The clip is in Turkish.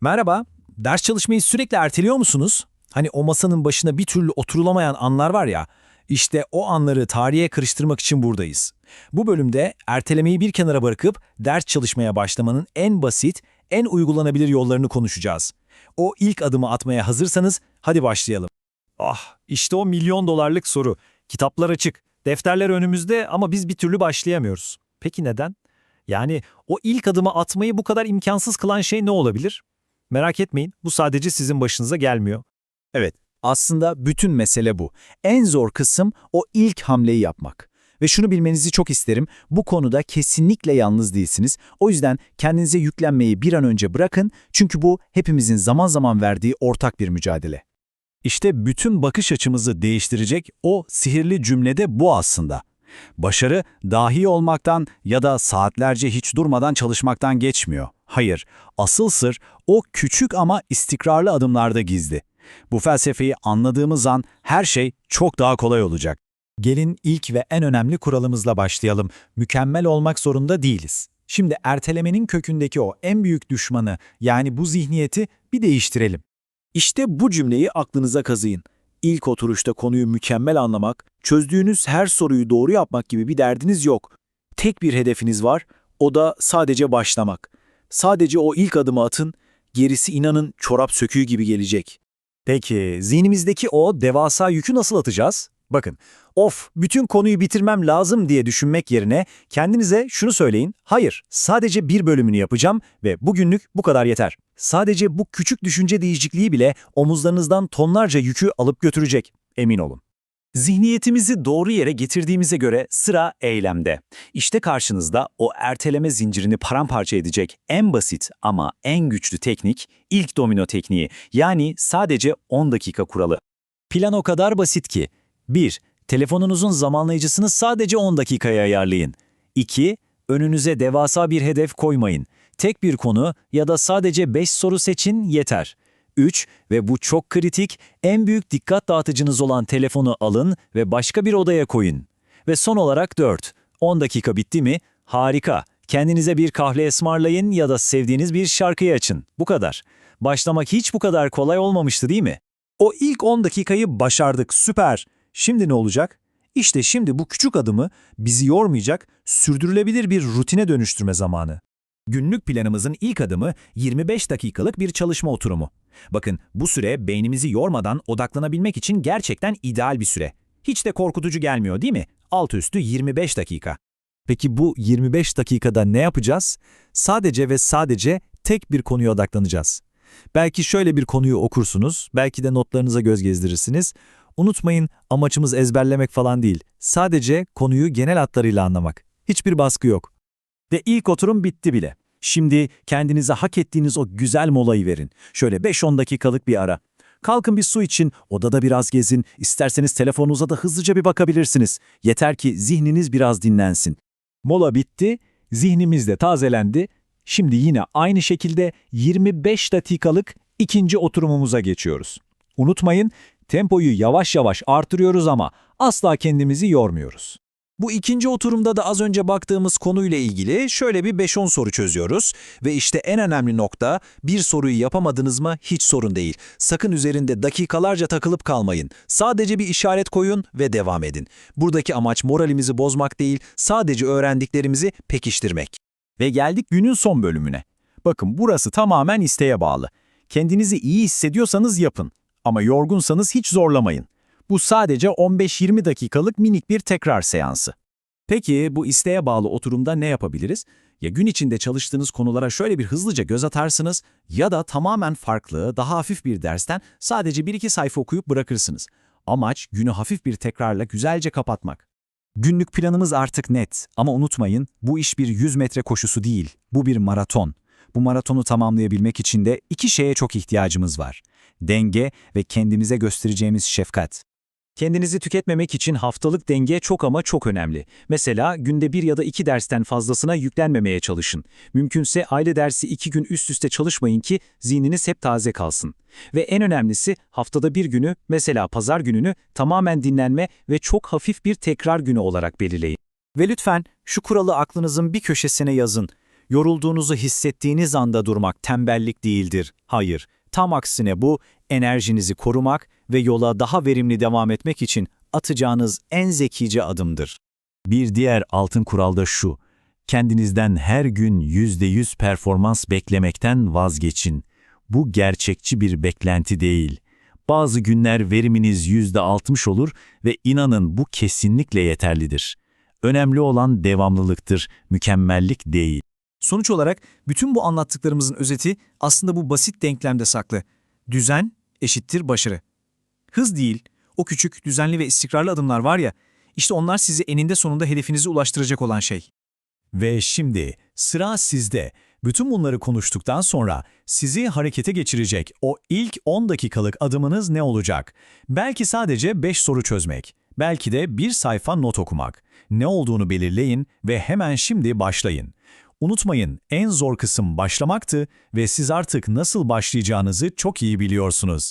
Merhaba, ders çalışmayı sürekli erteliyor musunuz? Hani o masanın başına bir türlü oturulamayan anlar var ya, işte o anları tarihe karıştırmak için buradayız. Bu bölümde ertelemeyi bir kenara bırakıp ders çalışmaya başlamanın en basit, en uygulanabilir yollarını konuşacağız. O ilk adımı atmaya hazırsanız hadi başlayalım. Ah, işte o milyon dolarlık soru. Kitaplar açık, defterler önümüzde ama biz bir türlü başlayamıyoruz. Peki neden? Yani o ilk adımı atmayı bu kadar imkansız kılan şey ne olabilir? Merak etmeyin, bu sadece sizin başınıza gelmiyor. Evet, aslında bütün mesele bu. En zor kısım o ilk hamleyi yapmak. Ve şunu bilmenizi çok isterim, bu konuda kesinlikle yalnız değilsiniz. O yüzden kendinize yüklenmeyi bir an önce bırakın çünkü bu hepimizin zaman zaman verdiği ortak bir mücadele. İşte bütün bakış açımızı değiştirecek o sihirli cümlede bu aslında. Başarı dahi olmaktan ya da saatlerce hiç durmadan çalışmaktan geçmiyor. Hayır, asıl sır o küçük ama istikrarlı adımlarda gizli. Bu felsefeyi anladığımız an her şey çok daha kolay olacak. Gelin ilk ve en önemli kuralımızla başlayalım. Mükemmel olmak zorunda değiliz. Şimdi ertelemenin kökündeki o en büyük düşmanı yani bu zihniyeti bir değiştirelim. İşte bu cümleyi aklınıza kazıyın. İlk oturuşta konuyu mükemmel anlamak, çözdüğünüz her soruyu doğru yapmak gibi bir derdiniz yok. Tek bir hedefiniz var, o da sadece başlamak. Sadece o ilk adımı atın, gerisi inanın çorap söküğü gibi gelecek. Peki zihnimizdeki o devasa yükü nasıl atacağız? Bakın, of bütün konuyu bitirmem lazım diye düşünmek yerine kendinize şunu söyleyin. Hayır, sadece bir bölümünü yapacağım ve bugünlük bu kadar yeter. Sadece bu küçük düşünce değişikliği bile omuzlarınızdan tonlarca yükü alıp götürecek. Emin olun. Zihniyetimizi doğru yere getirdiğimize göre sıra eylemde. İşte karşınızda o erteleme zincirini paramparça edecek en basit ama en güçlü teknik ilk domino tekniği yani sadece 10 dakika kuralı. Plan o kadar basit ki 1. Telefonunuzun zamanlayıcısını sadece 10 dakikaya ayarlayın. 2. Önünüze devasa bir hedef koymayın. Tek bir konu ya da sadece 5 soru seçin yeter. 3 ve bu çok kritik, en büyük dikkat dağıtıcınız olan telefonu alın ve başka bir odaya koyun. Ve son olarak 4. 10 dakika bitti mi? Harika. Kendinize bir kahve ısmarlayın ya da sevdiğiniz bir şarkıyı açın. Bu kadar. Başlamak hiç bu kadar kolay olmamıştı değil mi? O ilk 10 dakikayı başardık, süper. Şimdi ne olacak? İşte şimdi bu küçük adımı bizi yormayacak, sürdürülebilir bir rutine dönüştürme zamanı. Günlük planımızın ilk adımı 25 dakikalık bir çalışma oturumu. Bakın bu süre beynimizi yormadan odaklanabilmek için gerçekten ideal bir süre. Hiç de korkutucu gelmiyor değil mi? Alt üstü 25 dakika. Peki bu 25 dakikada ne yapacağız? Sadece ve sadece tek bir konuya odaklanacağız. Belki şöyle bir konuyu okursunuz, belki de notlarınıza göz gezdirirsiniz. Unutmayın amacımız ezberlemek falan değil. Sadece konuyu genel hatlarıyla anlamak. Hiçbir baskı yok. Ve ilk oturum bitti bile. Şimdi kendinize hak ettiğiniz o güzel molayı verin. Şöyle 5-10 dakikalık bir ara. Kalkın bir su için, odada biraz gezin, isterseniz telefonunuza da hızlıca bir bakabilirsiniz. Yeter ki zihniniz biraz dinlensin. Mola bitti, zihnimiz de tazelendi. Şimdi yine aynı şekilde 25 dakikalık ikinci oturumumuza geçiyoruz. Unutmayın, tempoyu yavaş yavaş artırıyoruz ama asla kendimizi yormuyoruz. Bu ikinci oturumda da az önce baktığımız konuyla ilgili şöyle bir 5-10 soru çözüyoruz. Ve işte en önemli nokta bir soruyu yapamadınız mı hiç sorun değil. Sakın üzerinde dakikalarca takılıp kalmayın. Sadece bir işaret koyun ve devam edin. Buradaki amaç moralimizi bozmak değil, sadece öğrendiklerimizi pekiştirmek. Ve geldik günün son bölümüne. Bakın burası tamamen isteğe bağlı. Kendinizi iyi hissediyorsanız yapın. Ama yorgunsanız hiç zorlamayın. Bu sadece 15-20 dakikalık minik bir tekrar seansı. Peki bu isteğe bağlı oturumda ne yapabiliriz? Ya gün içinde çalıştığınız konulara şöyle bir hızlıca göz atarsınız ya da tamamen farklı, daha hafif bir dersten sadece 1-2 sayfa okuyup bırakırsınız. Amaç günü hafif bir tekrarla güzelce kapatmak. Günlük planımız artık net ama unutmayın bu iş bir 100 metre koşusu değil, bu bir maraton. Bu maratonu tamamlayabilmek için de iki şeye çok ihtiyacımız var. Denge ve kendimize göstereceğimiz şefkat. Kendinizi tüketmemek için haftalık denge çok ama çok önemli. Mesela günde bir ya da iki dersten fazlasına yüklenmemeye çalışın. Mümkünse aile dersi iki gün üst üste çalışmayın ki zihniniz hep taze kalsın. Ve en önemlisi haftada bir günü, mesela pazar gününü tamamen dinlenme ve çok hafif bir tekrar günü olarak belirleyin. Ve lütfen şu kuralı aklınızın bir köşesine yazın. Yorulduğunuzu hissettiğiniz anda durmak tembellik değildir. Hayır, tam aksine bu enerjinizi korumak ve yola daha verimli devam etmek için atacağınız en zekice adımdır. Bir diğer altın kural da şu. Kendinizden her gün %100 performans beklemekten vazgeçin. Bu gerçekçi bir beklenti değil. Bazı günler veriminiz %60 olur ve inanın bu kesinlikle yeterlidir. Önemli olan devamlılıktır, mükemmellik değil. Sonuç olarak bütün bu anlattıklarımızın özeti aslında bu basit denklemde saklı. Düzen eşittir başarı. Hız değil, o küçük, düzenli ve istikrarlı adımlar var ya, işte onlar sizi eninde sonunda hedefinize ulaştıracak olan şey. Ve şimdi sıra sizde. Bütün bunları konuştuktan sonra sizi harekete geçirecek o ilk 10 dakikalık adımınız ne olacak? Belki sadece 5 soru çözmek, belki de bir sayfa not okumak. Ne olduğunu belirleyin ve hemen şimdi başlayın. Unutmayın, en zor kısım başlamaktı ve siz artık nasıl başlayacağınızı çok iyi biliyorsunuz.